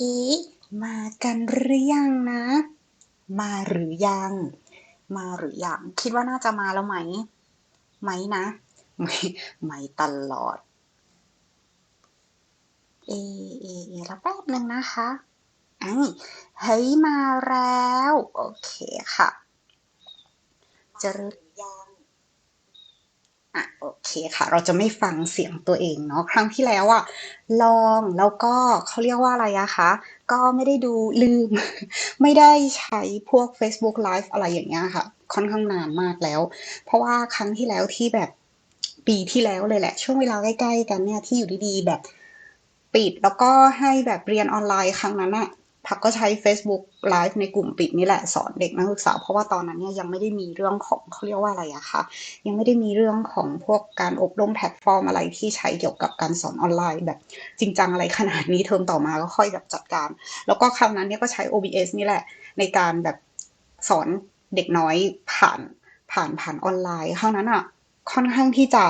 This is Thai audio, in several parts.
อ๊ะมากันหรือยังนะ มาหรือยัง มาหรือยัง คิดว่าน่าจะมาแล้วไหม ไหมนะ ไม่ไม่ตลอด เอ เอ เอแล้วแป๊บหนึ่งนะคะอันเฮ้ยมาแล้ว โอเคค่ะจะ อะโอเคค่ะ เราจะไม่ฟังเสียงตัวเองเนาะครั้งที่แล้วอะลองแล้วก็เขาเรียกว่าอะไรอะคะ ก็ไม่ได้ดูลืม ไม่ได้ใช้พวก Facebook Live อะไรอย่างเงี้ยค่ะ ค่อนข้างนานมากแล้ว เพราะว่าครั้งที่แล้วที่แบบปีที่แล้วเลยแหละ ช่วงเวลาใกล้ๆกันเนี่ยที่อยู่ดีๆแบบปิดแล้วก็ให้แบบเรียนออนไลน์ครั้งนั้นอะ พักก็ใช้ Facebook Live ในกลุ่มปิดนี่แหละสอนเด็กนักศึกษา เพราะว่าตอนนั้นเนี่ยยังไม่ได้มีเรื่องของเขาเรียกว่าอะไรอะคะยังไม่ได้มีเรื่องของพวกการอบรมแพลตฟอร์มอะไรที่ใช้เกี่ยวกับการสอนออนไลน์แบบจริงจังอะไรขนาดนี้เทอมต่อมาก็ค่อยแบบจัดการ แล้วก็คราวนั้นเนี่ยก็ใช้ OBS นี่แหละในการแบบสอนเด็กน้อยผ่านผ่านผ่านออนไลน์คราวนั้นอะค่อนข้างที่จะ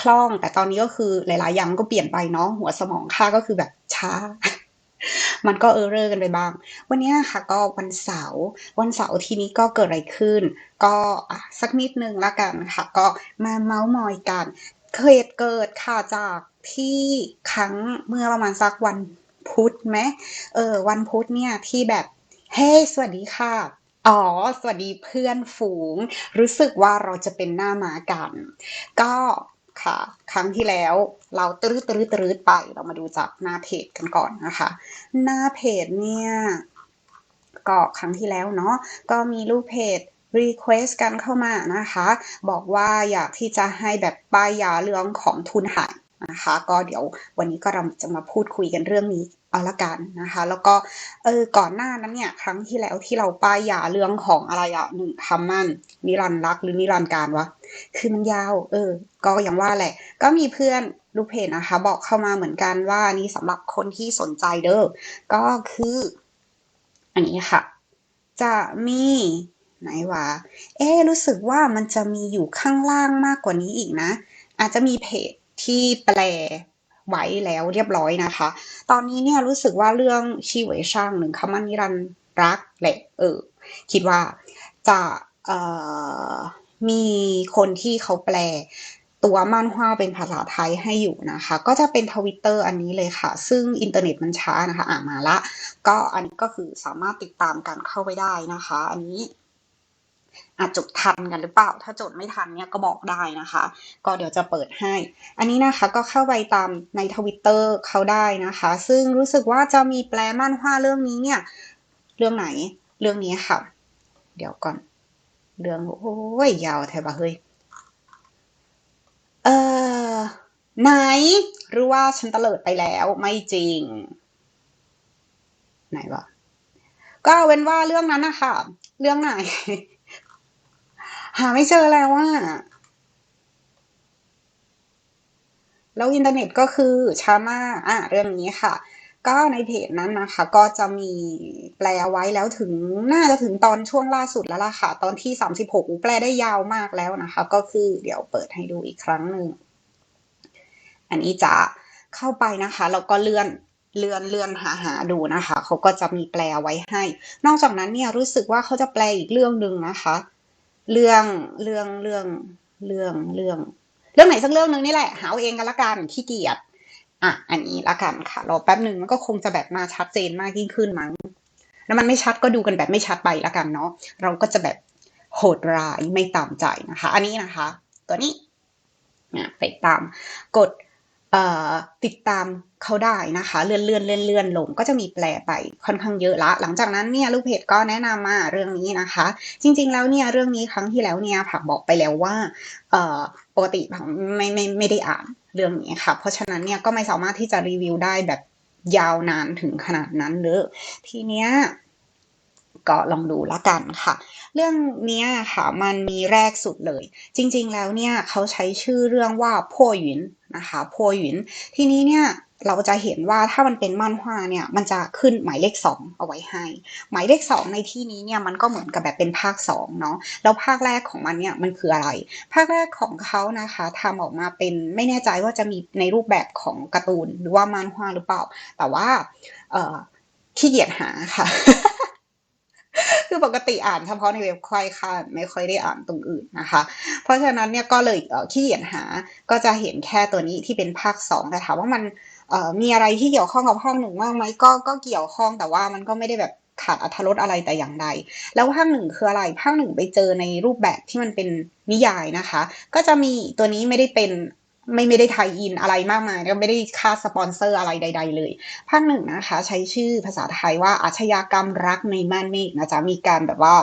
คล่องแต่ตอนนี้ก็คือหลาย ๆ อย่างก็เปลี่ยนไปเนาะหัวสมองค่าก็คือแบบช้า มันก็เออร์เรอร์กันไปบ้าง วันนี้ค่ะก็วันเสาร์วันเสาร์ทีนี้ก็เกิดอะไรขึ้น ก็สักนิดนึงละกันค่ะ ก็มาเมาส์มอยกันเคยเกิดค่ะจากที่ครั้งเมื่อประมาณสักวันพุธไหมเออวันพุธเนี่ยที่แบบเฮ้ hey, สวัสดีค่ะอ๋อ สวัสดีเพื่อนฝูง รู้สึกว่าเราจะเป็นหน้ามากัน ก็ ค่ะ ครั้งที่แล้วเราตรื้อตรื้อตรื้อไปเรามาดูจากหน้าเพจกันก่อนนะคะ หน้าเพจเนี่ยก็ครั้งที่แล้วเนาะก็มีลูกเพจ request กันเข้ามานะคะ บอกว่าอยากที่จะให้แบบป้ายยาเรื่องของทุนหายนะคะ ก็เดี๋ยววันนี้ก็เราจะมาพูดคุยกันเรื่องนี้ เอาละกันนะคะ แล้วก็เออก่อนหน้านั้นเนี่ย ครั้งที่แล้วที่เราป้ายยาเรื่องของอะไรอะหนึ่งคำมั่นนิรันดรักหรือนิรันดร์การวะคือมันยาว เออ ก็อย่างว่าแหละ ก็มีเพื่อนลูกเพจนะคะ บอกเข้ามาเหมือนกันว่านี่สำหรับคนที่สนใจเด้อก็คือ อันนี้ค่ะ จะมีไหนวะเอ๊รู้สึกว่ามันจะมีอยู่ข้างล่างมากกว่านี้อีกนะ อาจจะมีเพจที่แปล ไว้แล้วเรียบร้อยนะคะ ตอนนี้เนี่ยรู้สึกว่าเรื่องชีเวช่างหนึ่งคำมันนิรันรักแหละเออคิดว่าจะมีคนที่เขาแปลตัวม่านฮวาเป็นภาษาไทยให้อยู่นะคะ ก็จะเป็นทวิตเตอร์อันนี้เลยค่ะ ซึ่งอินเทอร์เน็ตมันช้านะคะ อ่านมาละ ก็อันนี้ก็คือสามารถติดตามกันเข้าไปได้นะคะ อันนี้ อาจจดทันกันหรือเปล่า ถ้าจดไม่ทันเนี่ยก็บอกได้นะคะ ก็เดี๋ยวจะเปิดให้ อันนี้นะคะก็เข้าไปตามในทวิตเตอร์เขาได้นะคะ ซึ่งรู้สึกว่าจะมีแปลมั่นฮวาเรื่องนี้เนี่ย เรื่องไหนเรื่องนี้ค่ะ เดี๋ยวก่อน เรื่องโอ้ยยาวแทบะเฮ้ยเออไหนหรือว่าฉันเตลิดไปแล้วไม่จริง ไหนวะก็เว้นว่าเรื่องนั้นนะคะเรื่องไหน หาไม่เจอแล้วว่าแล้วอินเทอร์เน็ตก็คือช้ามากอะเรื่องนี้ค่ะ ก็ในเพจนั้นนะคะ ก็จะมีแปลไว้แล้วถึงน่าจะถึงตอนช่วงล่าสุดแล้วล่ะค่ะ ตอนที่สามสิบหกแปลได้ยาวมากแล้วนะคะ ก็คือเดี๋ยวเปิดให้ดูอีกครั้งหนึ่ง อันนี้จะเข้าไปนะคะแล้วก็เลื่อนเลื่อนเลื่อนหาหาดูนะคะ เขาก็จะมีแปลไว้ให้ นอกจากนั้นเนี่ยรู้สึกว่าเขาจะแปลอีกเรื่องหนึ่งนะคะ เรื่องเรื่องเรื่องเรื่องเรื่อง เรื่องไหนสักเรื่องหนึ่งนี่แหละ หาเองกันละกันขี้เกียจอะ อันนี้ละกันค่ะ รอแป๊บหนึ่งมันก็คงจะแบบมาชัดเจนมากยิ่งขึ้นมั้ง แล้วมันไม่ชัดก็ดูกันแบบไม่ชัดไปละกันเนาะ เราก็จะแบบโหดร้ายไม่ตามใจนะคะ อันนี้นะคะ ตัวนี้ไปตามกด ติดตามเขาได้นะคะเลื่อนเลื่อนเลื่อนเลื่อนลงก็จะมีแปลไปค่อนข้างเยอะละ หลังจากนั้นเนี่ยลูกเพจก็แนะนำมาเรื่องนี้นะคะ จริง ๆ แล้วเนี่ยเรื่องนี้ครั้งที่แล้วเนี่ยผักบอกไปแล้วว่าปกติผักไม่ไม่ไม่ได้อ่านเรื่องนี้ค่ะ เพราะฉะนั้นเนี่ยก็ไม่สามารถที่จะรีวิวได้แบบยาวนานถึงขนาดนั้นเลยทีเนี้ย ก็ลองดูละกันค่ะ เรื่องนี้ค่ะมันมีแรกสุดเลย จริงๆแล้วเนี่ยเขาใช้ชื่อเรื่องว่าพ่อหยินนะคะพ่อหยินทีนี้เนี่ยเราจะเห็นว่าถ้ามันเป็นม่านฮวาเนี่ยมันจะขึ้นหมายเลขสองเอาไว้ให้ หมายเลขสองในที่นี้เนี่ยมันก็เหมือนกับแบบเป็นภาคสองเนาะแล้วภาคแรกของมันเนี่ยมันคืออะไร ภาคแรกของเขานะคะทำออกมาเป็นไม่แน่ใจว่าจะมีในรูปแบบของการ์ตูนหรือว่าม่านฮวาหรือเปล่า แต่ว่าขี้เกียจหาค่ะ คือปกติอ่านเฉพาะในเว็บควายค่ะ ไม่ค่อยได้อ่านตรงอื่นนะคะ เพราะฉะนั้นเนี่ยก็เลยเขี้เกียจหาก็จะเห็นแค่ตัวนี้ที่เป็นภาคสองแต่ถามว่ามันมีอะไรที่เกี่ยวข้องกับภาคหนึ่งมากไหมก็ก็เกี่ยวข้องแต่ว่ามันก็ไม่ได้แบบขาดอรรถรสอะไรแต่อย่างใด แล้วภาคหนึ่งคืออะไร ภาคหนึ่งไปเจอในรูปแบบที่มันเป็นนิยายนะคะ ก็จะมีตัวนี้ไม่ได้เป็น ไม่ไม่ได้ไทยอินอะไรมากมายก็ไม่ได้ค่าสปอนเซอร์อะไรใด ๆ เลย ภาคหนึ่งนะคะ ใช้ชื่อภาษาไทยว่าอาชญากรรมรักในม่านเมฆนะจ๊ะมีการแบบว่า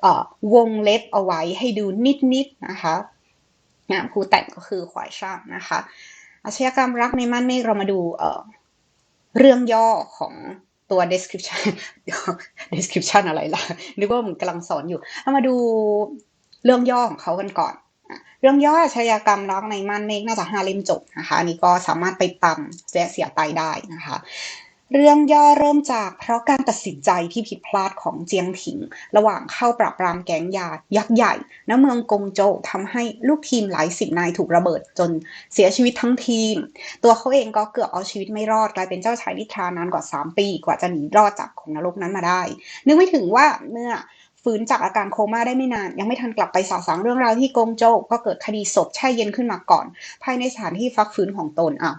เอ่อวงเล็บเอาไว้ให้ดูนิด ๆ นะคะนะครูแต่งก็คือขวายช่างนะคะ อาชญากรรมรักในม่านเมฆเรามาดูเอ่อเรื่องย่อของตัว description เดี๋ยว description อะไรล่ะ นึกว่าผมกำลังสอนอยู่ เรามาดูเรื่องย่อของเขากันก่อน เรื่องย่ออาชญากรรมรักในม่านเมฆน่าจะห้าเล่มจบนะคะอันนี้ก็สามารถไปตำและเสียไปได้นะคะ เรื่องย่อเริ่มจากเพราะการตัดสินใจที่ผิดพลาดของเจียงผิง ระหว่างเข้าปราบปรามแก๊งยายักษ์ใหญ่ณเมืองกงโจวทำให้ลูกทีมหลายสิบนายถูกระเบิดจนเสียชีวิตทั้งทีม ตัวเขาเองก็เกือบเอาชีวิตไม่รอดกลายเป็นเจ้าชายนิทรานานกว่า 3 ปี กว่าจะหนีรอดจากของนรกนั้นมาได้ นึกไม่ถึงว่าเมื่อ ฟื้นจากอาการโคม่าได้ไม่นาน ยังไม่ทันกลับไปสาสางเรื่องราวที่กงโจกก็เกิดคดีศพแช่เย็นขึ้นมาก่อน ภายในสถานที่ฟักฟื้นของตนอะ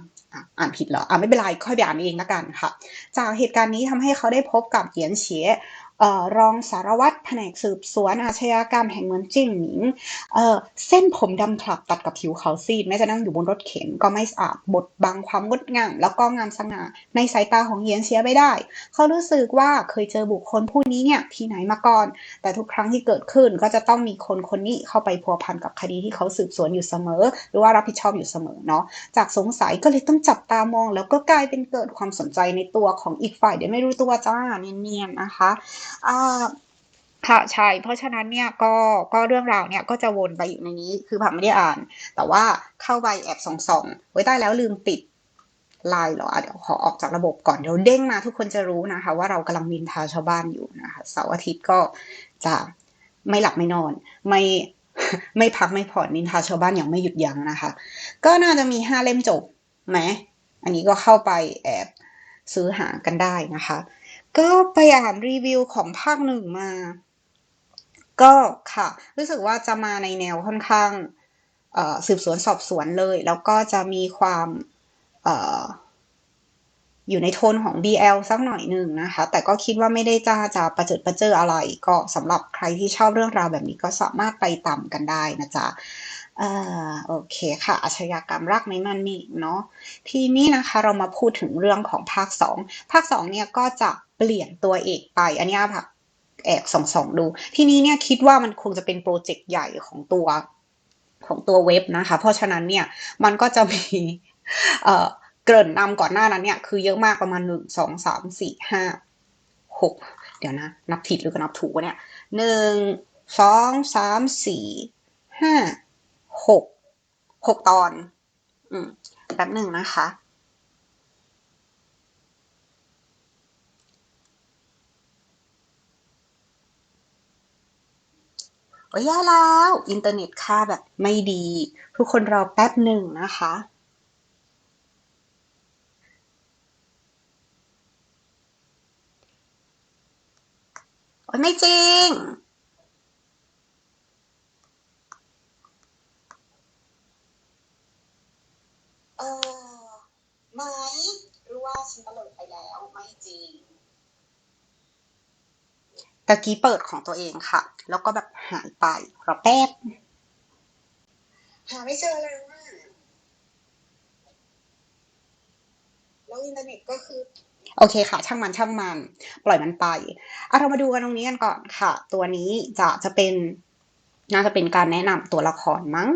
อ่านผิดเหรออ่าไม่เป็นไรค่อยไปอ่านเองละกันค่ะ จากเหตุการณ์นี้ทำให้เขาได้พบกับเหยียนเฉียเอ่อ รองสารวัตรแผนกสืบสวนอาชญากรรมแห่งเมืองจิ้งหนิงเเส้นผมดำคลับตัดกับผิวขาวซีดแม้จะนั่งอยู่บนรถเข็นก็ไม่สะอาดบดบังความงดงาม แล้วก็งามสง่าในสายตาของเยียนเฉียไม่ได้ เขารู้สึกว่าเคยเจอบุคคลผู้นี้เนี่ยที่ไหนมาก่อน แต่ทุกครั้งที่เกิดขึ้นก็จะต้องมีคนคนนี้เข้าไปพัวพันกับคดีที่เขาสืบสวนอยู่เสมอ หรือว่ารับผิดชอบอยู่เสมอเนาะจากสงสัยก็เลยต้องจับตามอง แล้วก็กลายเป็นเกิดความสนใจในตัวของอีกฝ่ายเดี๋ยวไม่รู้ตัวจ้าเนียนๆนะคะค่ะใช่เพราะฉะนั้นเนี่ยก็ก็เรื่องราวเนี่ยก็จะวนไปอยู่ในนี้คือผังไม่ได้อ่าน แต่ว่าเข้าไปแอบส่องๆไว้ใต้แล้วลืมปิดไลน์เหรอเดี๋ยวขอออกจากระบบก่อนเดี๋ยวเด้งมาทุกคนจะรู้นะคะ ว่าเรากำลังนินทาชาวบ้านอยู่นะคะเสาร์อาทิตย์ก็จะไม่หลับไม่นอน ไม่ไม่พักไม่ผ่อนนินทาชาวบ้านอย่างไม่หยุดยั้งนะคะ ก็น่าจะมีห้าเล่มจบไหมอันนี้ก็เข้าไปแอบซื้อหากันได้นะคะ ก็ไปอ่านรีวิวของภาคหนึ่งมา ก็ค่ะ รู้สึกว่าจะมาในแนวค่อนข้างสืบสวนสอบสวนเลย แล้วก็จะมีความออยู่ในโทนของ BL สักหน่อยหนึ่งนะคะ แต่ก็คิดว่าไม่ได้จ้าจะประเจิดประเจออะไร ก็สำหรับใครที่ชอบเรื่องราวแบบนี้ก็สามารถไปตามกันได้นะจ๊ะ อ่าโอเคค่ะ อาชญากรรมรักในมันนี่เนาะทีนี้นะคะเรามาพูดถึงเรื่องของภาค 2 ภาค 2 เนี่ยก็จะเปลี่ยนตัวเอกไป อันนี้ค่ะแอบส่องดู ทีนี้เนี่ยคิดว่ามันคงจะเป็นโปรเจกต์ใหญ่ของตัวของตัวเว็บนะคะ เพราะฉะนั้นเนี่ยมันก็จะมีเอ่อเกริ่นนำก่อนหน้านั้นเนี่ยคือเยอะมากประมาณหนึ่งสองสามสี่ห้าหกเดี๋ยวนะ นับผิดหรือก็นับถูกวะเนี่ยหนึ่งสองสามสี่ห้า หกหกตอน อืมแป๊บหนึ่งนะคะ โอ้ยแย่แล้ว อินเทอร์เน็ตค่าแบบไม่ดี ทุกคนรอแป๊บหนึ่งนะคะโอ้ยไม่จริง เออไหมหรือว่าฉันตะเลิดไปแล้ว ไม่ จริงตะกี้เปิดของตัวเองค่ะ แล้วก็แบบหายไปรอแป๊บ หาไม่เจอเลยว่าแล้วอินเทอร์เน็ตก็คือ โอเคค่ะ ช่างมันช่างมัน ปล่อยมันไปเอาเรามาดูกันตรงนี้กันก่อนค่ะ ตัวนี้จะจะเป็น น่าจะเป็นการแนะนำตัวละครมั้ง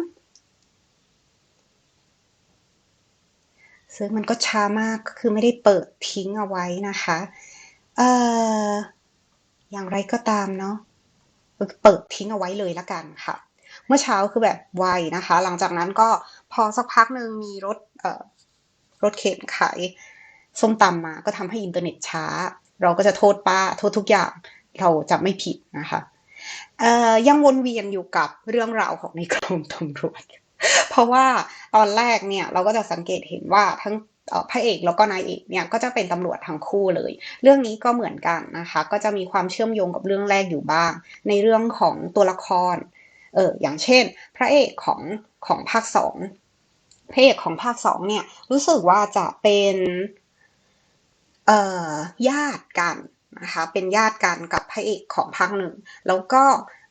ซึ่งมันก็ช้ามากก็คือไม่ได้เปิดทิ้งเอาไว้นะคะเอ่ออย่างไรก็ตามเนาะเปิดทิ้งเอาไว้เลยละกันค่ะ เมื่อเช้าคือแบบไวนะคะ หลังจากนั้นก็พอสักพักหนึ่งมีรถเอ่อรถเข็นขายส้มตำมาก็ทำให้อินเทอร์เน็ตช้า เราก็จะโทษป้าโทษทุกอย่างเราจะไม่ผิดนะคะเอ่อยังวนเวียนอยู่กับเรื่องราวของในกรมตำรวจ เพราะว่าตอนแรกเนี่ยเราก็จะสังเกตเห็นว่าทั้งพระเอกแล้วก็นายเอกเนี่ยก็จะเป็นตำรวจทั้งคู่เลย เรื่องนี้ก็เหมือนกันนะคะ ก็จะมีความเชื่อมโยงกับเรื่องแรกอยู่บ้าง ในเรื่องของตัวละครเอออย่างเช่น พระเอกของของภาคสองพระเอกของภาคสองเนี่ยรู้สึกว่าจะเป็นเอ่อญาติกันนะคะเป็นญาติกันกับพระเอกของภาคหนึ่งแล้วก็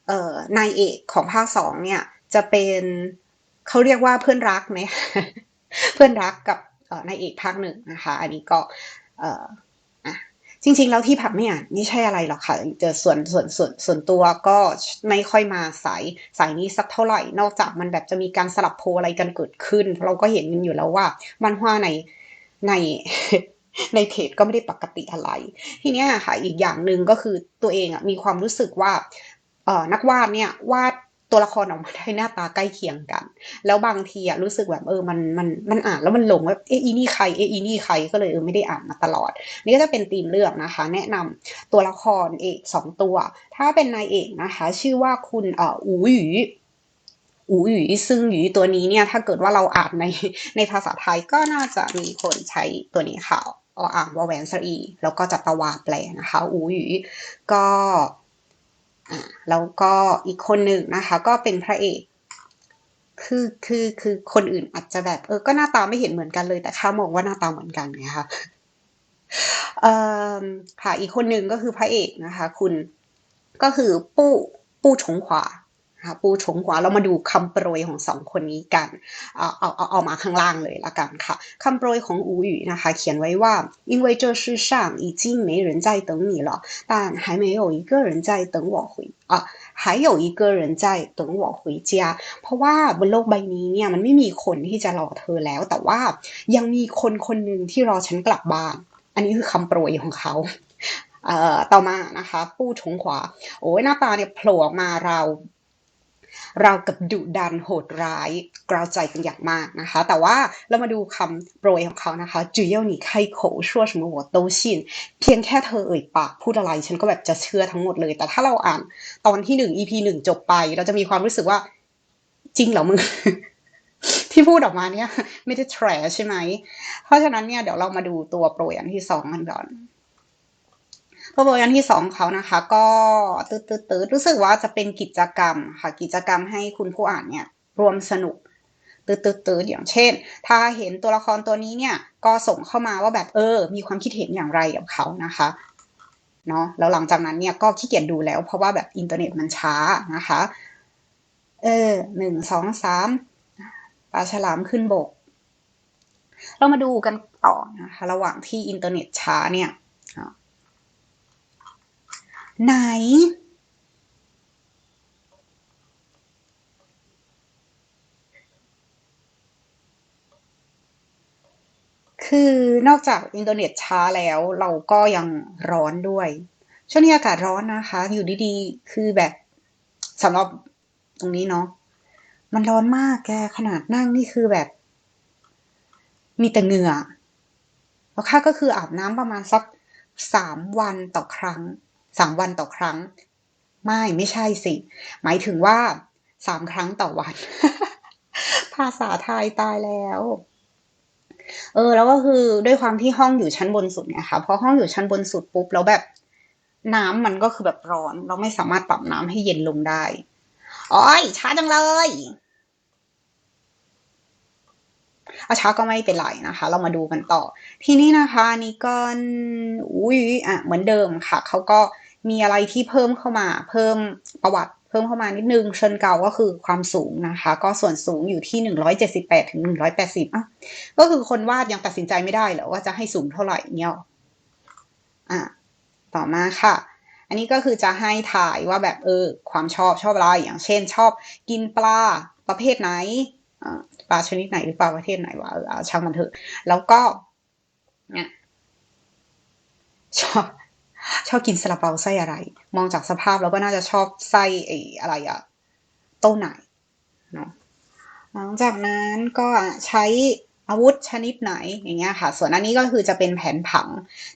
เอ่อนายเอกของภาคสองเนี่ยจะเป็น เขาเรียกว่าเพื่อนรักไหมเพื่อนรักกับนายเอกภาคหนึ่งนะคะ อันนี้ก็จริงๆแล้วที่ผับไม่อ่านนี่ใช่อะไรหรอกค่ะเจอส่วนส่วนส่วนส่วนตัวก็ไม่ค่อยมาสายสายนี้สักเท่าไหร่ นอกจากมันแบบจะมีการสลับโพอะไรกันเกิดขึ้น เราก็เห็นกันอยู่แล้วว่ามันว่าในในในเพจก็ไม่ได้ปกติอะไร ทีนี้ค่ะอีกอย่างหนึ่งก็คือตัวเองอะมีความรู้สึกว่าเออนักวาดเนี่ยวาด ตัวละครออกมาได้หน้าตาใกล้เคียงกัน แล้วบางทีอะรู้สึกแบบเออมันมันมันอ่านแล้วมันหลงว่าเออีนี่ใครเออีนี่ใครก็เลยเออไม่ได้อ่านมาตลอด นี่ก็จะเป็นธีมเรื่องนะคะ แนะนำตัวละครเอกสองตัว ถ้าเป็นนายเอกนะคะ ชื่อว่าคุณเอ่ออูหยูอูหยูซึ่งหยูตัวนี้เนี่ยถ้าเกิดว่าเราอ่านในในภาษาไทยก็น่าจะมีคนใช้ตัวนี้ค่ะอ่านว่าแวนซอีแล้วก็จัตวาแปลนะคะอูหยูก็ แล้วก็อีกคนหนึ่งนะคะ ก็เป็นพระเอกคือคือคือคนอื่นอาจจะแบบ เออก็หน้าตาไม่เห็นเหมือนกันเลย แต่ข้ามองว่าหน้าตาเหมือนกันไงคะเอ่อค่ะอีกคนหนึ่งก็คือพระเอกนะคะ คุณก็คือปู้ปู้ชงขวา ค่ะปูชงกว่าเรามาดูคำโปรยของสองคนนี้กัน เอาเอาเอาเอามาข้างล่างเลยละกันค่ะคำโปรยของอูหยูนะคะ เขียนไว้ว่า因为这世上已经没人在等你了但还没有一个人在等我回啊还有一个人在等我回家เพราะว่าบนโลกใบนี้เนี่ยมันไม่มีคนที่จะรอเธอแล้ว แต่ว่ายังมีคนคนหนึ่งที่รอฉันกลับบ้าน อันนี้คือคำโปรยของเขาเอ่อต่อมานะคะ ปู้ชงขวาโอ้ยหน้าตาเนี่ยโผล่ออกมาเรา เรากับดุดันโหดร้ายกราวใจกันอย่างมากนะคะ แต่ว่าเรามาดูคำโปรยของเขานะคะจืเย่หนี่ไข้โขชั่วสมหัวโตชินเพียงแค่เธอเอ่ยปากพูดอะไรฉันก็แบบจะเชื่อทั้งหมดเลย แต่ถ้าเราอ่านตอนที่หนึ่ง EP หนึ่งจบไป เราจะมีความรู้สึกว่าจริงเหรอมึงที่พูดออกมาเนี่ย ไม่ได้แฉใช่ไหม เพราะฉะนั้นเนี่ยเดี๋ยวเรามาดูตัวโปรยอันที่สองกันก่อน โปรโมชั่นที่สองเขานะคะ ก็ตืดตืดรู้สึกว่าจะเป็นกิจกรรมค่ะ กิจกรรมให้คุณผู้อ่านเนี่ยรวมสนุกตืดตืดอย่างเช่น ถ้าเห็นตัวละครตัวนี้เนี่ยก็ส่งเข้ามาว่าแบบเออ มีความคิดเห็นอย่างไรกับเขานะคะเนาะแล้วหลังจากนั้นเนี่ยก็ขี้เกียจดูแล้ว เพราะว่าแบบอินเทอร์เน็ตมันช้านะคะ เออหนึ่งสองสามปลาฉลามขึ้นบก เรามาดูกันต่อนะคะ ระหว่างที่อินเทอร์เน็ตช้าเนี่ย ไหน คือนอกจากอินเทอร์เน็ตช้าแล้วเราก็ยังร้อนด้วย ช่วงนี้อากาศร้อนนะคะ อยู่ดีๆ คือแบบสำหรับตรงนี้เนาะมันร้อนมากแกขนาดนั่งนี่คือแบบ มีแต่เหงื่อแล้วค่าก็คืออาบน้ำประมาณสักสามวันต่อครั้ง สามวันต่อครั้ง ไม่ไม่ใช่สิ หมายถึงว่าสามครั้งต่อวัน ภาษาไทยตายแล้วเออแล้วก็คือด้วยความที่ห้องอยู่ชั้นบนสุดเนี่ยค่ะพอห้องอยู่ชั้นบนสุดปุ๊บแล้วแบบน้ำมันก็คือแบบร้อน เราไม่สามารถปรับน้ำให้เย็นลงได้อ้อยช้าจังเลยอาช้าก็ไม่เป็นไรนะคะ เรามาดูกันต่อ ทีนี้นะคะนี่ก็อุ้ยอะเหมือนเดิมค่ะเขาก็ มีอะไรที่เพิ่มเข้ามา เพิ่มประวัติเพิ่มเข้ามานิดนึง เชิญเก่าก็คือความสูงนะคะ ก็ส่วนสูงอยู่ที่หนึ่งร้อยเจ็ดสิบแปดถึงหนึ่งร้อยแปดสิบอะก็คือคนวาดยังตัดสินใจไม่ได้เหรอว่าจะให้สูงเท่าไหร่เนี่ยอะต่อมาค่ะ อันนี้ก็คือจะให้ถ่ายว่าแบบเออความชอบชอบอะไรอย่างเช่น ชอบกินปลาประเภทไหนปลาชนิดไหนหรือปลาประเทศไหนวะเออช่างมันเถอะ แล้วก็เนี่ยชอบ ชอบกินซาลาเปาไส้อะไร มองจากสภาพแล้วก็น่าจะชอบไส้ไอ้อะไรอะโต้ไหนเนาะหลังจากนั้นก็ใช้อาวุธชนิดไหนอย่างเงี้ยค่ะ ส่วนอันนี้ก็คือจะเป็นแผนผัง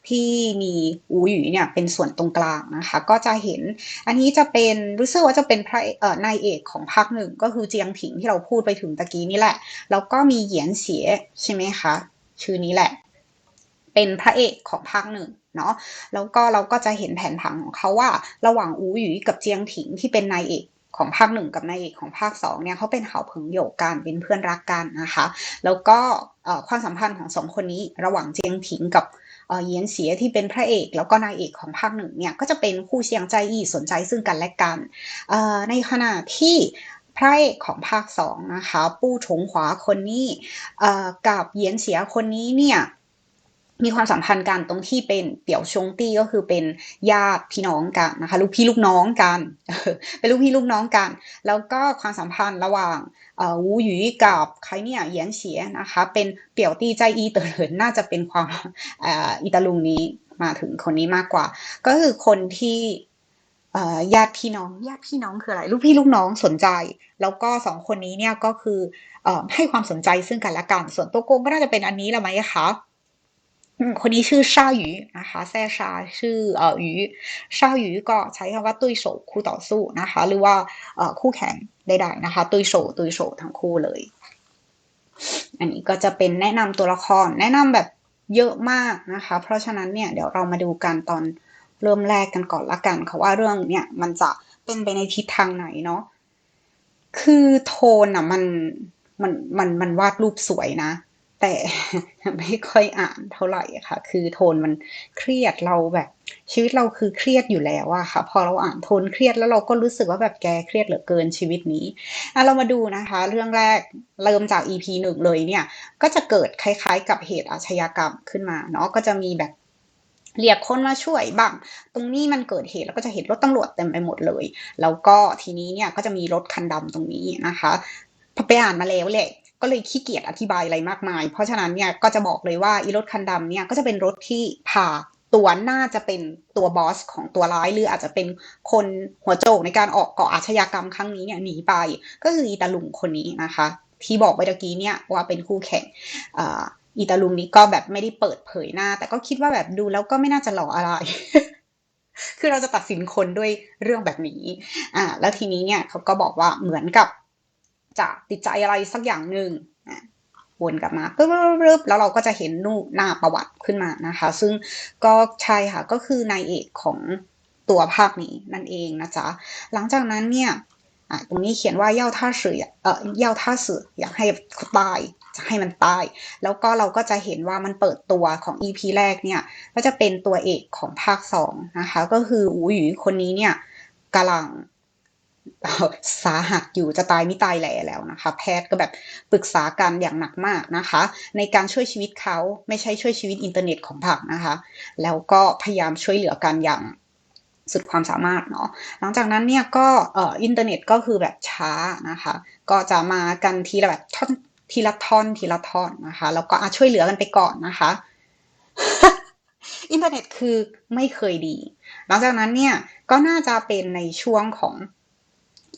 ที่มีอูหยีเนี่ยเป็นส่วนตรงกลางนะคะ ก็จะเห็นอันนี้จะเป็นรู้สึกว่าจะเป็นพระเอ่อนายเอกของภาคหนึ่งก็คือเจียงผิงที่เราพูดไปถึงตะกี้นี่แหละ แล้วก็มีเหยียนเสียใช่ไหมคะชื่อนี้แหละ เป็นพระเอกของภาคหนึ่งเนาะแล้วก็เราก็จะเห็นแผนผังของเขาว่า ระหว่างอูหยีกับเจียงผิงที่เป็นนายเอกของภาคหนึ่งกับนายเอกของภาคสองเนี่ยเขาเป็นเขาเพิงโยกกันเป็นเพื่อนรักกันนะคะ แล้วก็ความสัมพันธ์ของสองคนนี้ระหว่างเจียงผิงกับเยียนเสียที่เป็นพระเอก แล้วก็นายเอกของภาคหนึ่งเนี่ยก็จะเป็นคู่เชียงใจอีสนใจซึ่งกันและกันในขณะที่พระเอกของภาคสองนะคะ ปู้ชงขวาคนนี้กับเยียนเสียคนนี้เนี่ย มีความสัมพันธ์กันตรงที่เป็นเปี่ยวชงตี้ก็คือเป็นญาติพี่น้องกันนะคะลูกพี่ลูกน้องกันเป็นลูกพี่ลูกน้องกัน แล้วก็ความสัมพันธ์ระหว่างวูหยีกับใครเนี่ยเยียนเสียนะคะ เป็นเปี่ยวตี้ใจอีเตอร์น่าจะเป็นความอิตาลุงนี้มาถึงคนนี้มากกว่า ก็คือคนที่ญาติพี่น้องญาติพี่น้องคืออะไร ลูกพี่ลูกน้องสนใจ แล้วก็สองคนนี้เนี่ยก็คือให้ความสนใจซึ่งกันและกัน ส่วนตัวโกงก็น่าจะเป็นอันนี้ละไหมคะ คนนี้ชื่อชาหยูนะคะแซ่ชาชื่อเอ่อหยูชาหยูก็ใช้คำว่าตุยโฉคู่ต่อสู้นะคะ หรือว่าเอ่อคู่แข่งใดๆนะคะ ตุยโฉตุยโฉทั้งคู่เลย อันนี้ก็จะเป็นแนะนำตัวละครแนะนำแบบเยอะมากนะคะ เพราะฉะนั้นเนี่ยเดี๋ยวเรามาดูกันตอนเริ่มแรกกันก่อนละกันค่ะว่าเรื่องเนี่ยมันจะเป็นไปในทิศทางไหนเนาะคือโทนอะมันมันมันมันวาดรูปสวยนะ แต่ไม่ค่อยอ่านเท่าไหร่ค่ะ คือโทนมันเครียดเราแบบ ชีวิตเราคือเครียดอยู่แล้วอะค่ะ พอเราอ่านโทนเครียดแล้วเราก็รู้สึกว่าแบบแกเครียดเหลือเกินชีวิตนี้อะเรามาดูนะคะ เรื่องแรกเริ่มจาก EP หนึ่งเลยเนี่ย ก็จะเกิดคล้ายๆ กับเหตุอาชญากรรมขึ้นมาเนาะก็จะมีแบบเรียกคนมาช่วยบ้าง ตรงนี้มันเกิดเหตุแล้วก็จะเห็นรถตำรวจเต็มไปหมดเลย แล้วก็ทีนี้เนี่ยก็จะมีรถคันดำตรงนี้นะคะพอไปอ่านมาแล้วแหละ ก็เลยขี้เกียจอธิบายอะไรมากมาย เพราะฉะนั้นเนี่ยก็จะบอกเลยว่าอีรถคันดำเนี่ยก็จะเป็นรถที่พาตัวน่าจะเป็นตัวบอสของตัวร้ายหรืออาจจะเป็นคนหัวโจกในการออกก่ออาชญากรรมครั้งนี้เนี่ยหนีไป ก็คืออีตาลุงคนนี้นะคะ ที่บอกไปตะกี้เนี่ยว่าเป็นคู่แข่งอีตาลุงนี้ก็แบบไม่ได้เปิดเผยหน้า แต่ก็คิดว่าแบบดูแล้วก็ไม่น่าจะหล่ออะไร คือเราจะตัดสินคนด้วยเรื่องแบบนี้อ่าแล้วทีนี้เนี่ยเขาก็บอกว่าเหมือนกับ จะติดใจอะไรสักอย่างหนึ่งวนกลับมาปึ๊บแล้วเราก็จะเห็นนูหน้าประวัติขึ้นมานะคะ ซึ่งก็ใช่ค่ะก็คือนายเอกของตัวภาคนี้นั่นเองนะจ๊ะหลังจากนั้นเนี่ยตรงนี้เขียนว่าเย่าท่าสือเอ่อเย่าท่าสืออยากให้ตายจะให้มันตาย แล้วก็เราก็จะเห็นว่ามันเปิดตัวของ EP แรกเนี่ย ก็จะเป็นตัวเอกของภาคสองนะคะ ก็คืออูหยูคนนี้เนี่ยกำลัง สาหัสอยู่จะตายไม่ตายแหล่แล้วนะคะ แพทย์ก็แบบปรึกษากันอย่างหนักมากนะคะ ในการช่วยชีวิตเขาไม่ใช่ช่วยชีวิตอินเทอร์เน็ตของผักนะคะ แล้วก็พยายามช่วยเหลือกันอย่างสุดความสามารถเนาะหลังจากนั้นเนี่ยก็เอ่ออินเทอร์เน็ตก็คือแบบช้านะคะ ก็จะมากันทีละแบบท่อนทีละท่อนทีละท่อนนะคะ แล้วก็ช่วยเหลือกันไปก่อนนะคะ อินเทอร์เน็ตคือไม่เคยดี หลังจากนั้นเนี่ยก็น่าจะเป็นในช่วงของ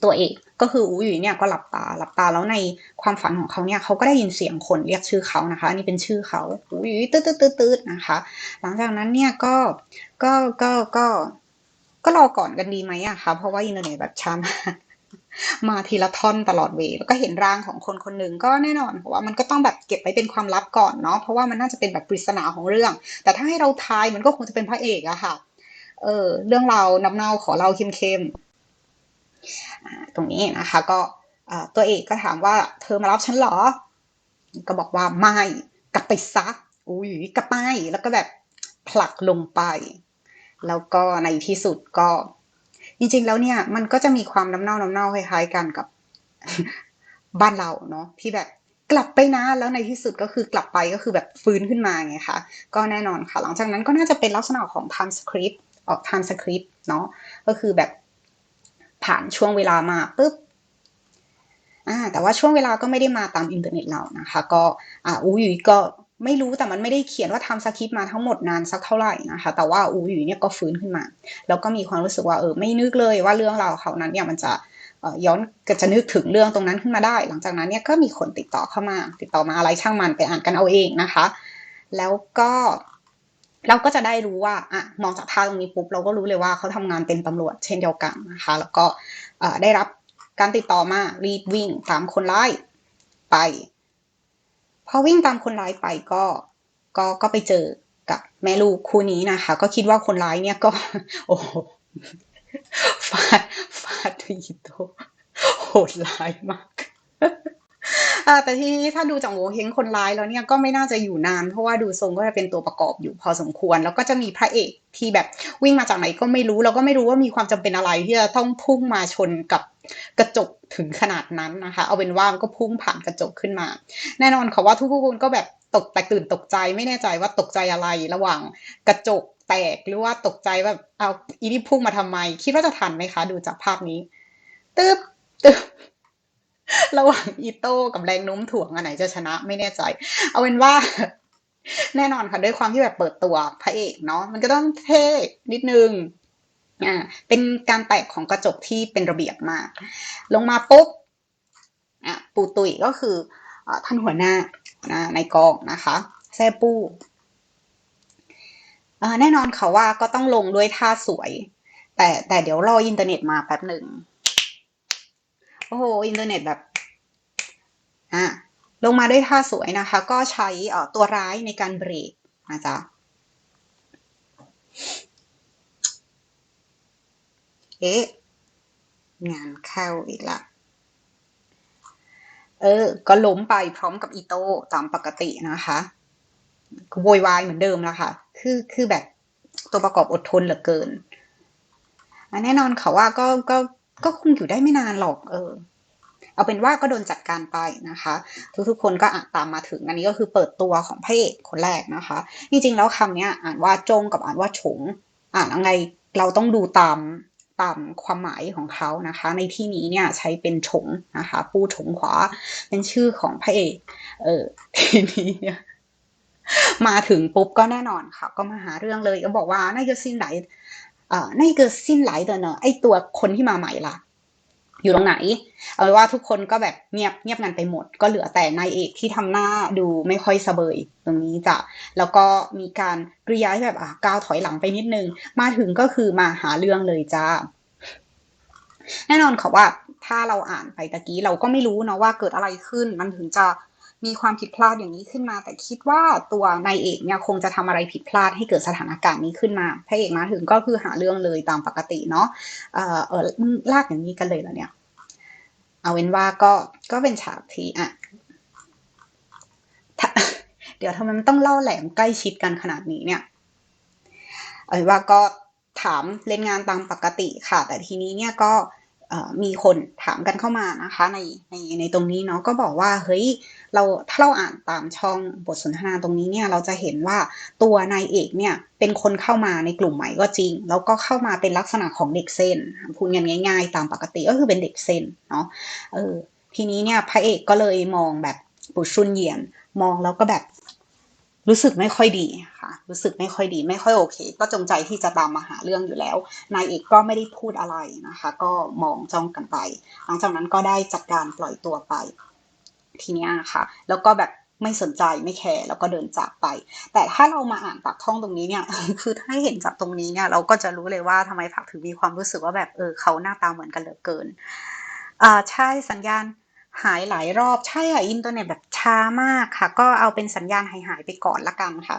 ตัวเอกก็คืออูหยีเนี่ยก็หลับตาหลับตาแล้วในความฝันของเขาเนี่ยเขาก็ได้ยินเสียงคนเรียกชื่อเขานะคะอันนี้เป็นชื่อเขาอูหยีตืดตืดตืดตืดนะคะ หลังจากนั้นเนี่ยก็ก็ก็ก็ก็รอก่อนกันดีไหมอะคะเพราะว่าอินเทอร์เน็ตแบบช้ามามาทีละท่อนตลอดเวแล้วก็เห็นร่างของคนคนหนึ่งก็แน่นอนเพราะว่ามันก็ต้องแบบเก็บไว้เป็นความลับก่อนเนาะเพราะว่ามันน่าจะเป็นแบบปริศนาของเรื่อง แต่ถ้าให้เราทายมันก็คงจะเป็นพระเอกอะค่ะ เออ เรื่องเราน้ำเน่าขอเราเข้ม ตรงนี้นะคะก็ตัวเอกก็ถามว่าเธอมารับฉันหรอ ก็บอกว่าไม่กลับไปซักอุ้ยกลับไปแล้วก็แบบผลักลงไป แล้วก็ในที่สุดก็ จริงๆแล้วเนี่ย มันก็จะมีความน้ำเน่าน้ำเน่าคล้ายๆกันกับบ้านเราเนาะที่แบบกลับไปนะแล้วในที่สุดก็คือกลับไปก็คือแบบฟื้นขึ้นมาไงคะก็แน่นอนค่ะ หลังจากนั้นก็น่าจะเป็นลักษณะของ time script ออก time script เนาะก็คือแบบ ผ่านช่วงเวลามาปุ๊บแต่ว่าช่วงเวลาก็ไม่ได้มาตามอินเทอร์เน็ตเรานะคะ ก็อ่าอูหยูก็ไม่รู้แต่มันไม่ได้เขียนว่าทำสคริปต์มาทั้งหมดนานสักเท่าไหร่นะคะ แต่ว่าอูหยูเนี่ยก็ฟื้นขึ้นมา แล้วก็มีความรู้สึกว่าเออไม่นึกเลยว่าเรื่องราวเขานั้นเนี่ยมันจะย้อนก็จะนึกถึงเรื่องตรงนั้นขึ้นมาได้ หลังจากนั้นเนี่ยก็มีคนติดต่อเข้ามา ติดต่อมาอะไรช่างมันไปอ่านกันเอาเองนะคะ แล้วก็ เราก็จะได้รู้ว่าอะมองจากภาตรงนี้ปุ๊บเราก็รู้เลยว่าเขาทำงานเป็นตำรวจเช่นเดียวกันนะคะ แล้วก็ได้รับการติดต่อมารีบวิ่งตามคนร้ายไปพอวิ่งตามคนร้ายไปก็ก็ก็ไปเจอกับแม่ลูกคู่นี้นะคะ ก็คิดว่าคนร้ายเนี่ยก็ โอ้โหฟาดฟาดทีโตโหดร้ายมาก อ่าแต่ทีนี้ถ้าดูจากโงเฮงคนร้ายแล้วเนี่ยก็ไม่น่าจะอยู่นาน เพราะว่าดูทรงก็จะเป็นตัวประกอบอยู่พอสมควร แล้วก็จะมีพระเอกที่แบบวิ่งมาจากไหนก็ไม่รู้ แล้วก็ไม่รู้ว่ามีความจำเป็นอะไรที่จะต้องพุ่งมาชนกับกระจกถึงขนาดนั้นนะคะ เอาเป็นว่ามันก็พุ่งผ่านกระจกขึ้นมา แน่นอนค่ะว่าทุกคนก็แบบตกแตกตื่นตกใจไม่แน่ใจว่าตกใจอะไรระหว่างกระจกแตกหรือว่าตกใจแบบเอาอีนี่พุ่งมาทำไม คิดว่าจะทันไหมคะ ดูจากภาพนี้ตึ๊บตึ๊บ ระหว่างอีโต้กับแรงโน้มถ่วงอันไหนจะชนะไม่แน่ใจ เอาเป็นว่า แน่นอนค่ะด้วยความที่แบบเปิดตัวพระเอกเนาะมันก็ต้องเท่นิดนึงอ่าเป็นการแตกของกระจกที่เป็นระเบียบมาก ลงมาปุ๊บอะปูตุยก็คืออท่านหัวหน้านะในกองนะคะแซ่ปูอ่แน่นอนค่ะว่าก็ต้องลงด้วยท่าสวย แต่แต่เดี๋ยวรออินเทอร์เน็ตมาแป๊บหนึ่ง โอ้โห อินเทอร์เน็ตแบบอะลงมาด้วยท่าสวยนะคะ ก็ใช้เอ่อตัวร้ายในการเบรกนะจ๊ะเอ๊ะ งานเข้าอีกละ เออ ก็ล้มไปพร้อมกับอีโต้ตามปกตินะคะก็โวยวายเหมือนเดิมแล้วค่ะ คือคือแบบตัวประกอบอดทนเหลือเกินแน่นอนค่ะว่าก็ก็ ก็คงอยู่ได้ไม่นานหรอกเออ เอาเป็นว่าก็โดนจัดการไปนะคะ ทุกๆคนก็อ่านตามมาถึง อันนี้ก็คือเปิดตัวของพระเอกคนแรกนะคะ จริงๆแล้วคำนี้อ่านว่าจงกับอ่านว่าฉงอ่านอะไรเราต้องดูตามตามความหมายของเขานะคะ ในที่นี้เนี่ยใช้เป็นฉงนะคะ ผู้ฉงขวาเป็นชื่อของพระเอกเออทีนี้เนี่ยมาถึงปุ๊บก็แน่นอนค่ะ ก็มาหาเรื่องเลยก็บอกว่าน่าจะสิ้นไหล เอ่อ那个新来的呢ไอตัวคนที่มาใหม่ล่ะ อยู่ตรงไหน เอาเป็นว่าทุกคนก็แบบเงียบเงียบกันไปหมด ก็เหลือแต่นายเอกที่ทำหน้าดูไม่ค่อยสะเบยตรงนี้จ้ะแล้วก็มีการกริยาที่แบบอ่ะก้าวถอยหลังไปนิดนึง มาถึงก็คือมาหาเรื่องเลยจ้า แน่นอนค่ะว่าถ้าเราอ่านไปตะกี้เราก็ไม่รู้เนาะว่าเกิดอะไรขึ้น มันถึงจะ มีความผิดพลาดอย่างนี้ขึ้นมา แต่คิดว่าตัวนายเอกเนี่ยคงจะทำอะไรผิดพลาดให้เกิดสถานการณ์นี้ขึ้นมาพระเอกมาถึงก็คือหาเรื่องเลยตามปกติเนาะเออเออลากอย่างนี้กันเลยเหรอเนี่ย เอาเป็นว่าก็ก็เป็นฉากที่อะเดี๋ยวทำไมมันต้องเล่าแหลมใกล้ชิดกันขนาดนี้เนี่ย เอาเป็นว่าก็ถามเล่นงานตามปกติค่ะ แต่ทีนี้เนี่ยก็มีคนถามกันเข้ามานะคะ ในในในตรงนี้เนาะก็บอกว่าเฮ้ย เราถ้าเราอ่านตามช่องบทสนทนาตรงนี้เนี่ยเราจะเห็นว่าตัวนายเอกเนี่ยเป็นคนเข้ามาในกลุ่มใหม่ก็จริง แล้วก็เข้ามาเป็นลักษณะของเด็กเส้นพูดกันง่าย ๆ ตามปกติก็คือเป็นเด็กเส้นเนาะเออทีนี้เนี่ยพระเอกก็เลยมองแบบปุชุนเยียนมองแล้วก็แบบรู้สึกไม่ค่อยดีค่ะ รู้สึกไม่ค่อยดี ไม่ค่อยโอเค ก็จงใจที่จะตามมาหาเรื่องอยู่แล้ว นายเอกก็ไม่ได้พูดอะไรนะคะ ก็มองจ้องกันไป หลังจากนั้นก็ได้จัดการปล่อยตัวไป ทีเนี้ยค่ะ แล้วก็แบบไม่สนใจไม่แคร์แล้วก็เดินจากไป แต่ถ้าเรามาอ่านปากท่องตรงนี้เนี่ย คือถ้าเห็นจากตรงนี้เนี่ย เราก็จะรู้เลยว่าทำไมผักถึงมีความรู้สึกว่าแบบเออเขาหน้าตาเหมือนกันเหลือเกินอ่าใช่สัญญาณหายหลายรอบใช่ค่ะอินเทอร์เน็ตแบบช้ามากค่ะ ก็เอาเป็นสัญญาณหายหายไปก่อนละกันค่ะ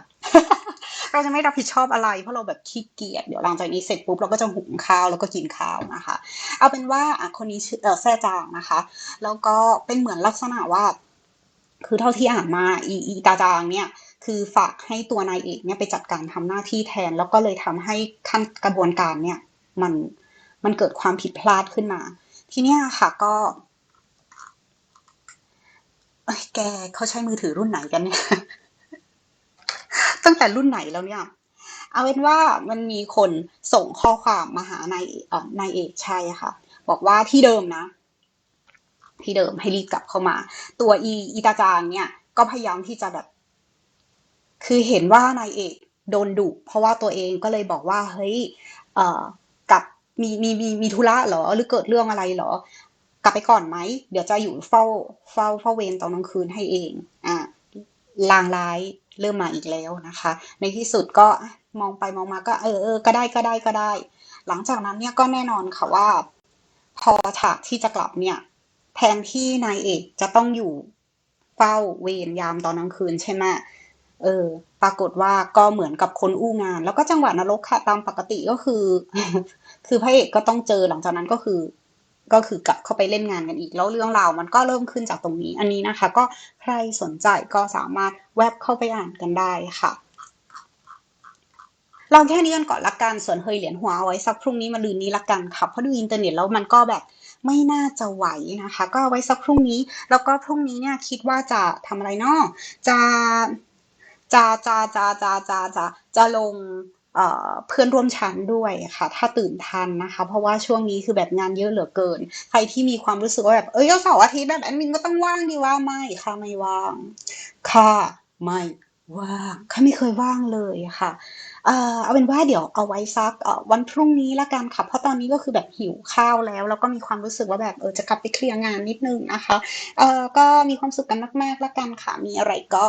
เราจะไม่รับผิดชอบอะไร เพราะเราแบบขี้เกียจเดี๋ยวหลังจากนี้เสร็จปุ๊บเราก็จะหุงข้าวแล้วก็กินข้าวนะคะ เอาเป็นว่าคนนี้ชื่อเออแซ่จางนะคะ แล้วก็เป็นเหมือนลักษณะว่า คือเท่าที่อ่านมาอีอีตาจางเนี่ยคือฝากให้ตัวนายเอกเนี่ยไปจัดการทำหน้าที่แทน แล้วก็เลยทำให้ขั้นกระบวนการเนี่ยมันมันเกิดความผิดพลาดขึ้นมา ทีเนี้ยค่ะก็แกเขาใช้มือถือรุ่นไหนกันเนี่ย ตั้งแต่รุ่นไหนแล้วเนี่ย เอาเป็นว่ามันมีคนส่งข้อความมาหานายเอ่อนายเอกชัยค่ะ บอกว่าที่เดิมนะ ที่เดิมให้รีบกลับเข้ามา ตัวอีอีตาจางเนี่ย ก็พยายามที่จะแบบ คือเห็นว่านายเอกโดนดุเพราะว่าตัวเองก็เลยบอกว่า เฮ้ยเอ่อกลับมีมีมีมีธุระเหรอ หรือเกิดเรื่องอะไรเหรอ กลับไปก่อนไหม เดี๋ยวจะอยู่เฝ้า เฝ้าเฝ้าเวรตอนกลางคืนให้เอง อะลางร้าย เริ่มมาอีกแล้วนะคะ ในที่สุดก็มองไปมองมาก็เออเออก็ได้ก็ได้ก็ได้ หลังจากนั้นเนี่ยก็แน่นอนค่ะว่า พอฉากที่จะกลับเนี่ยแทนที่นายเอกจะต้องอยู่เฝ้าเวรยามตอนกลางคืนใช่ไหมเออ ปรากฏว่าก็เหมือนกับคนอู้งาน แล้วก็จังหวะนรกค่ะตามปกติก็คือ คือพระเอกก็ต้องเจอหลังจากนั้นก็คือ ก็คือกลับเข้าไปเล่นงานกันอีก แล้วเรื่องราวมันก็เริ่มขึ้นจากตรงนี้ อันนี้นะคะ ก็ใครสนใจก็สามารถแวบเข้าไปอ่านกันได้ค่ะเราแค่นี้กันก่อนละกันส่วนเฮยเหรียญหัวเอาไว้สักพรุ่งนี้มาลืนนี้ละกันค่ะเพราะดูอินเทอร์เน็ตแล้วมันก็แบบไม่น่าจะไหวนะคะ ก็ไว้สักพรุ่งนี้ แล้วก็พรุ่งนี้เนี่ยคิดว่าจะทำอะไรเนาะจะจะจะจะจะจะจะจะลง เพื่อนร่วมชั้นด้วยค่ะ ถ้าตื่นทันนะคะ เพราะว่าช่วงนี้คือแบบงานเยอะเหลือเกิน ใครที่มีความรู้สึกว่าแบบเอ้ยเสาร์อาทิตย์แบบแอดมินก็ต้องว่างดีว่าไม่ค่ะไม่ว่างค่ะไม่ว่างค่ะไม่เคยว่างเลยค่ะเอาเป็นว่าเดี๋ยวเอาไว้สักวันพรุ่งนี้ละกันค่ะ เพราะตอนนี้ก็คือแบบหิวข้าวแล้ว แล้วก็มีความรู้สึกว่าแบบเออจะกลับไปเคลียร์งานนิดนึงนะคะเออก็มีความสุขกันมากๆละกันค่ะ มีอะไรก็